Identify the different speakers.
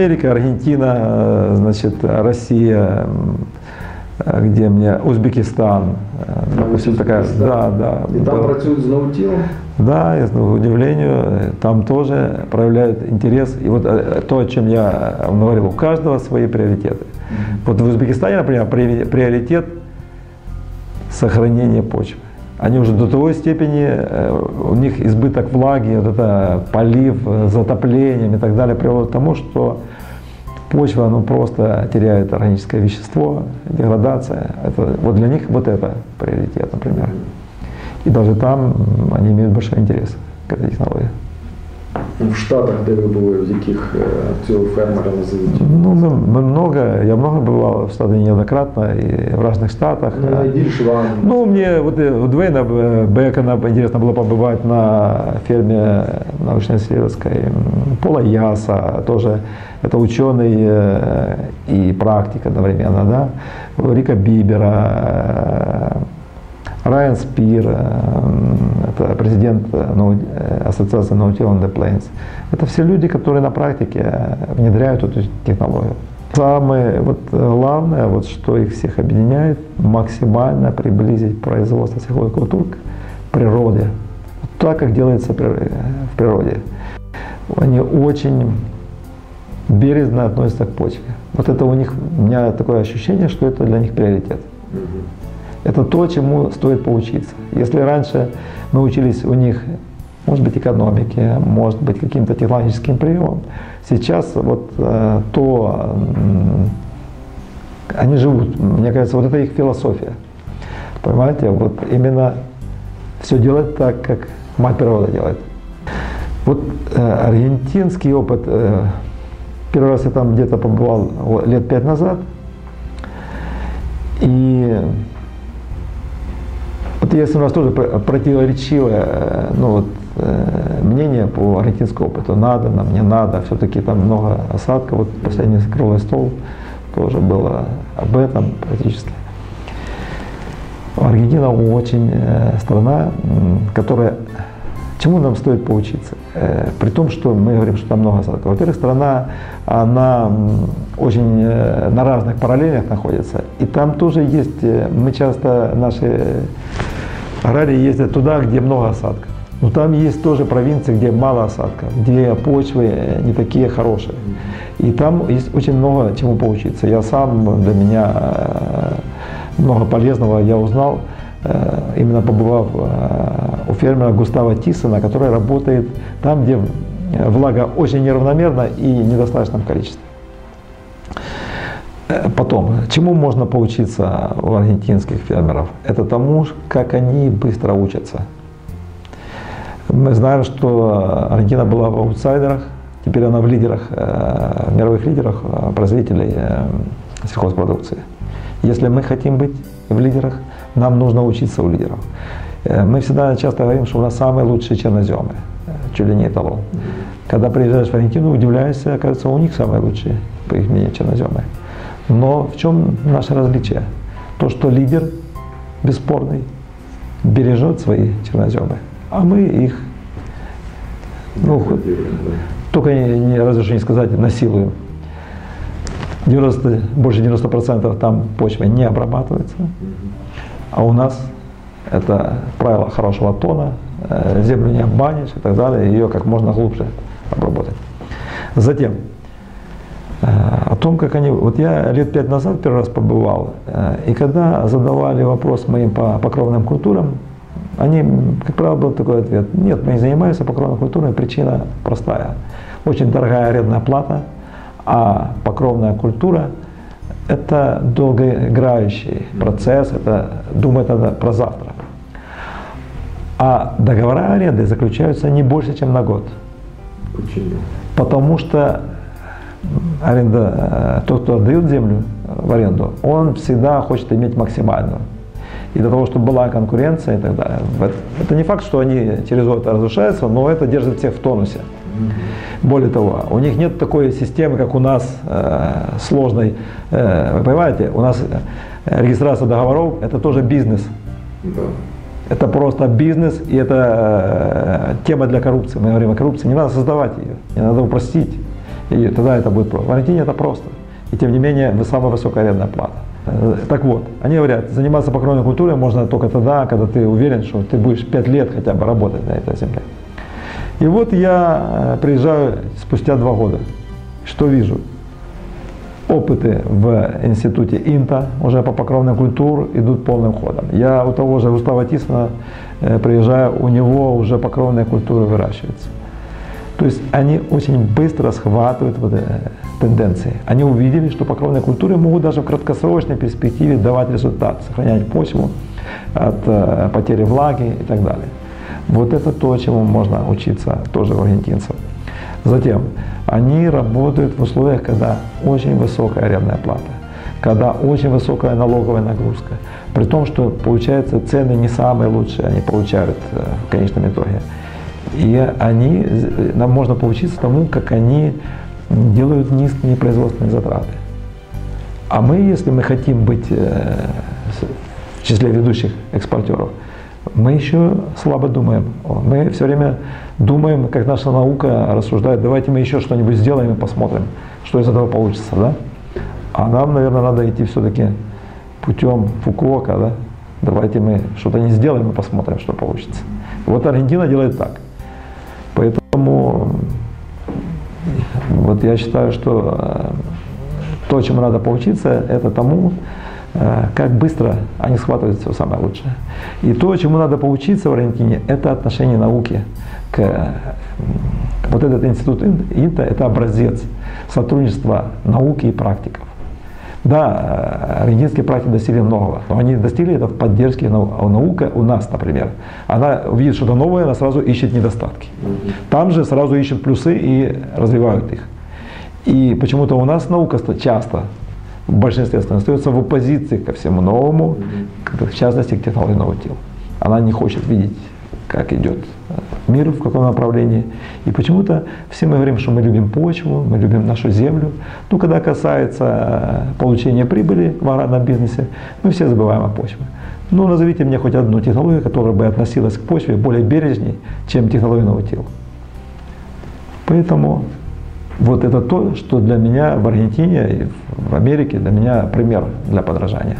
Speaker 1: Америка, Аргентина, э, значит, Россия, где мне Узбекистан, э, допустим, такая, да, да.
Speaker 2: І там
Speaker 1: была.
Speaker 2: працюють з ноутілом.
Speaker 1: Да, я, ну, удивлению, э, там тоже проявляют интерес. И вот то, о чем я говорил, у каждого свои приоритеты. Вот в Узбекистане, например, приори- приоритет сохранения почвы. Они уже до той степени, э, у них избыток влаги, вот это полив, э, затоплением и так далее приводит к тому, что почва ну, просто теряет органическое вещество, деградация. Это, вот для них вот это приоритет, например. И даже там они имеют большой интерес к этой технологии.
Speaker 2: В Штатах, де ви були, в яких е, цього фермера називають.
Speaker 1: Ну, мы, мы много, я много бывал в Штатах неоднократно и в разных штатах.
Speaker 2: Ну, найбільш вам
Speaker 1: Ну, мне вот у Дуэйна э, Бекона интересно было побывать на ферме научно-исследовательской Пола Яса, тоже это ученый и практик одновременно, да, Рика Бибера, Райан Спир, э, это президент э, э, Ассоциации Nautil on the Plains. Это все люди, которые на практике внедряют эту технологию. Самое вот главное, вот что их всех объединяет, максимально приблизить производство силовых культур к природе. Так, как делается в природе. Они очень бережно относятся к почве. Вот это у них, у меня такое ощущение, что это для них приоритет. Это то, чему стоит поучиться. Если раньше мы учились у них, может быть, экономике, может быть, каким-то технологическим приемам, сейчас вот э, то, м, они живут, мне кажется, вот это их философия. Понимаете, вот именно все делать так, как мать природа делает. Вот э, аргентинский опыт, э, первый раз я там где-то побывал лет пять назад, и есть у нас тоже про- противоречивое э, ну, вот, э, мнение по аргентинскому опыту. Надо нам, не надо. Все-таки там много осадков. Вот последний круглый стол тоже было об этом практически. Аргентина очень э, страна, которая... Чему нам стоит поучиться? При том, что мы говорим, что там много осадков. Во-первых, страна, она очень на разных параллелях находится. И там тоже есть, мы часто, наши аграрии ездят туда, где много осадков. Но там есть тоже провинции, где мало осадков, где почвы э, не такие хорошие. И там есть очень много чему поучиться. Я сам, для меня э, много полезного я узнал, э, именно побывав у фермера Густава Тисона, который работает там, где влага очень неравномерна и в недостаточном количестве. Э, Потом, чему можно поучиться у аргентинских фермеров? Это тому, как они быстро учатся. Мы знаем, что Аргентина была в аутсайдерах, теперь она в лидерах, э, в мировых лидерах э, производителей э, сельхозпродукции. Если мы хотим быть в лидерах, нам нужно учиться у лидеров. Э, Мы всегда часто говорим, что у нас самые лучшие черноземы, э, чуть ли не эталон. Когда приезжаешь в Аргентину, удивляешься, оказывается, у них самые лучшие, по их мнению, черноземы. Но в чем наше различие? То, что лидер бесспорный бережет свои черноземы, а мы их, ну, только не, не разве что не сказать, насилуем. 90, больше 90% там почва не обрабатывается, а у нас это правило хорошего тона, э, землю не обманешь и так далее, ее как можно глубже обработать. Затем, о том, как они... Вот я лет пять назад первый раз побывал, э, и когда задавали вопрос моим по покровным культурам, они, как правило, был такой ответ. Нет, мы не занимаемся покровной культурой, причина простая. Очень дорогая арендная плата, а покровная культура – это долгоиграющий процесс, это думать надо про завтра. А договора аренды заключаются не больше, чем на год.
Speaker 2: Почему?
Speaker 1: Потому что аренда, тот, кто отдает землю в аренду, он всегда хочет иметь максимальную. И для того, чтобы была конкуренция и так далее. Это- Это не факт, что они через год разрушаются, но это держит всех в тонусе. Более того, у них нет такой системы, как у нас, э, сложной. Э, вы понимаете, у нас э, регистрация договоров – это тоже бизнес.
Speaker 2: Да.
Speaker 1: Это просто бизнес, и это э, тема для коррупции. Мы говорим о коррупции, не надо создавать ее, не надо упростить. И тогда это будет просто. В Аргентине это просто. И тем не менее, самая высокая арендная плата. Э, так вот, они говорят, заниматься покровной культурой можно только тогда, когда ты уверен, что ты будешь 5 лет хотя бы работать на этой земле. И вот я э, приезжаю спустя два года. Что вижу? Опыты в институте Инта уже по покровной культуре идут полным ходом. Я у того же Густава Тисона э, приезжаю, у него уже покровная культура выращивается. То есть они очень быстро схватывают вот э, тенденции. Они увидели, что покровные культуры могут даже в краткосрочной перспективе давать результат, сохранять почву от э, потери влаги и так далее. Вот это то, чему можно учиться тоже у аргентинцев. Затем, они работают в условиях, когда очень высокая арендная плата, когда очень высокая налоговая нагрузка, при том, что, получается, цены не самые лучшие они получают э, в конечном итоге. И они, нам можно поучиться тому, как они делают низкие производственные затраты. А мы, если мы хотим быть э, в числе ведущих экспортеров, мы еще слабо думаем. Мы все время думаем, как наша наука рассуждает, давайте мы еще что-нибудь сделаем и посмотрим, что из этого получится. Да? А нам, наверное, надо идти все-таки путем Фукуока. Да? Давайте мы что-то не сделаем и посмотрим, что получится. Вот Аргентина делает так – вот я считаю, что э, то, чему надо поучиться, это тому, э, как быстро они схватывают все самое лучшее. И то, чему надо поучиться в Аргентине, это отношение науки к вот этот институт ИНТА, это образец сотрудничества науки и практиков. Да, э, аргентинские практики достигли многого, но они достигли это в поддержке наука у нас, например. Она видит что-то новое, она сразу ищет недостатки. Там же сразу ищет плюсы и развивают их. И почему-то у нас наука часто, в большинстве стран, остается в оппозиции ко всему новому, в частности к технологии нового тела. Она не хочет видеть как идет мир, в каком направлении. И почему-то все мы говорим, что мы любим почву, мы любим нашу землю. Но когда касается э, получения прибыли в аграрном бизнесе, мы все забываем о почве. Ну, назовите мне хоть одну технологию, которая бы относилась к почве более бережней, чем технология нового тела. Поэтому вот это то, что для меня в Аргентине в Америке, для меня пример для подражания.